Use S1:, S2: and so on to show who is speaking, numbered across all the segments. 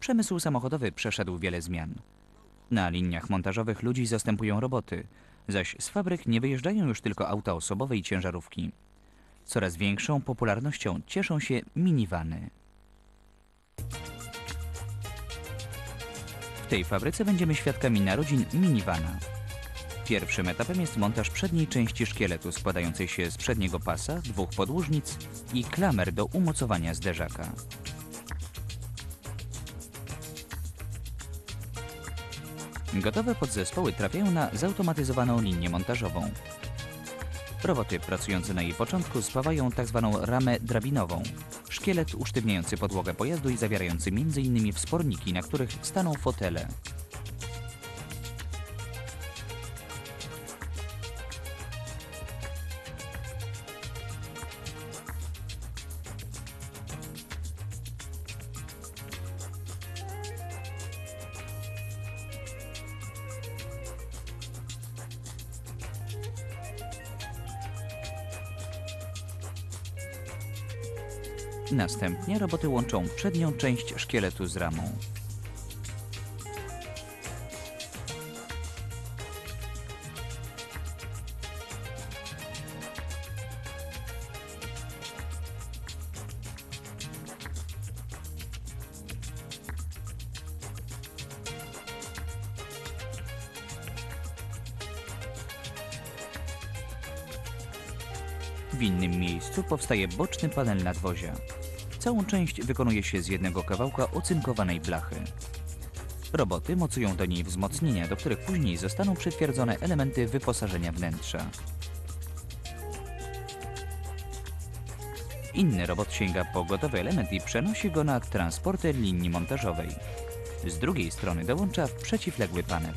S1: Przemysł samochodowy przeszedł wiele zmian. Na liniach montażowych ludzi zastępują roboty, zaś z fabryk nie wyjeżdżają już tylko auta osobowe i ciężarówki. Coraz większą popularnością cieszą się minivany. W tej fabryce będziemy świadkami narodzin minivana. Pierwszym etapem jest montaż przedniej części szkieletu składającej się z przedniego pasa, dwóch podłużnic i klamer do umocowania zderzaka. Gotowe podzespoły trafiają na zautomatyzowaną linię montażową. Roboty pracujące na jej początku spawają tzw. ramę drabinową, szkielet usztywniający podłogę pojazdu i zawierający m.in. wsporniki, na których staną fotele. Następnie roboty łączą przednią część szkieletu z ramą. W innym miejscu powstaje boczny panel nadwozia. Całą część wykonuje się z jednego kawałka ocynkowanej blachy. Roboty mocują do niej wzmocnienia, do których później zostaną przytwierdzone elementy wyposażenia wnętrza. Inny robot sięga po gotowy element i przenosi go na transporter linii montażowej. Z drugiej strony dołącza w przeciwległy panel.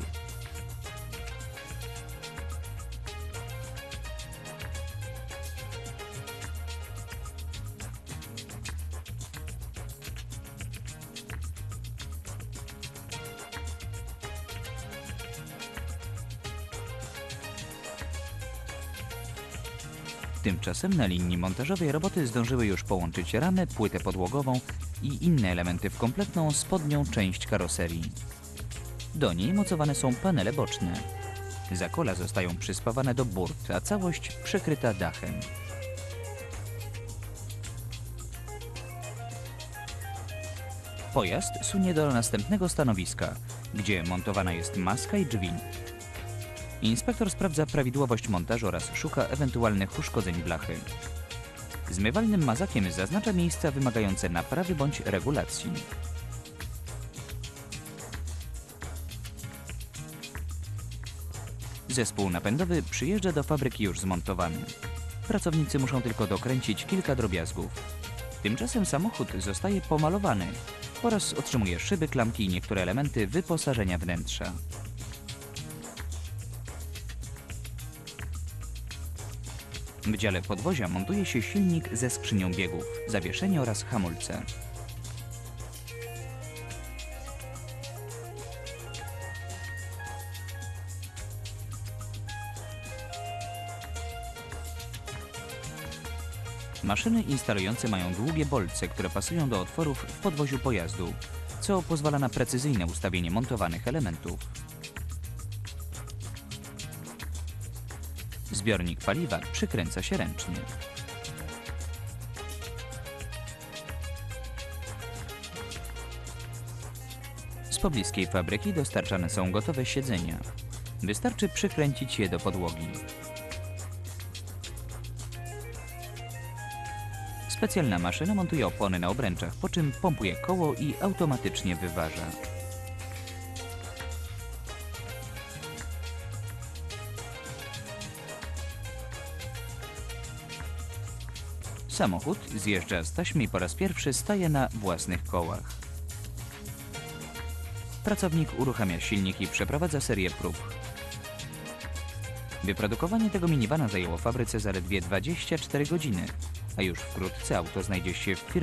S1: Tymczasem na linii montażowej roboty zdążyły już połączyć ramę, płytę podłogową i inne elementy w kompletną spodnią część karoserii. Do niej mocowane są panele boczne. Zakola zostają przyspawane do burt, a całość przykryta dachem. Pojazd sunie do następnego stanowiska, gdzie montowana jest maska i drzwi. Inspektor sprawdza prawidłowość montażu oraz szuka ewentualnych uszkodzeń blachy. Zmywalnym mazakiem zaznacza miejsca wymagające naprawy bądź regulacji. Zespół napędowy przyjeżdża do fabryki już zmontowany. Pracownicy muszą tylko dokręcić kilka drobiazgów. Tymczasem samochód zostaje pomalowany oraz otrzymuje szyby, klamki i niektóre elementy wyposażenia wnętrza. W dziale podwozia montuje się silnik ze skrzynią biegów, zawieszenie oraz hamulce. Maszyny instalujące mają długie bolce, które pasują do otworów w podwoziu pojazdu, co pozwala na precyzyjne ustawienie montowanych elementów. Zbiornik paliwa przykręca się ręcznie. Z pobliskiej fabryki dostarczane są gotowe siedzenia. Wystarczy przykręcić je do podłogi. Specjalna maszyna montuje opony na obręczach, po czym pompuje koło i automatycznie wyważa. Samochód zjeżdża z taśmy i po raz pierwszy staje na własnych kołach. Pracownik uruchamia silnik i przeprowadza serię prób. Wyprodukowanie tego minivana zajęło fabryce zaledwie 24 godziny, a już wkrótce auto znajdzie się w firmie.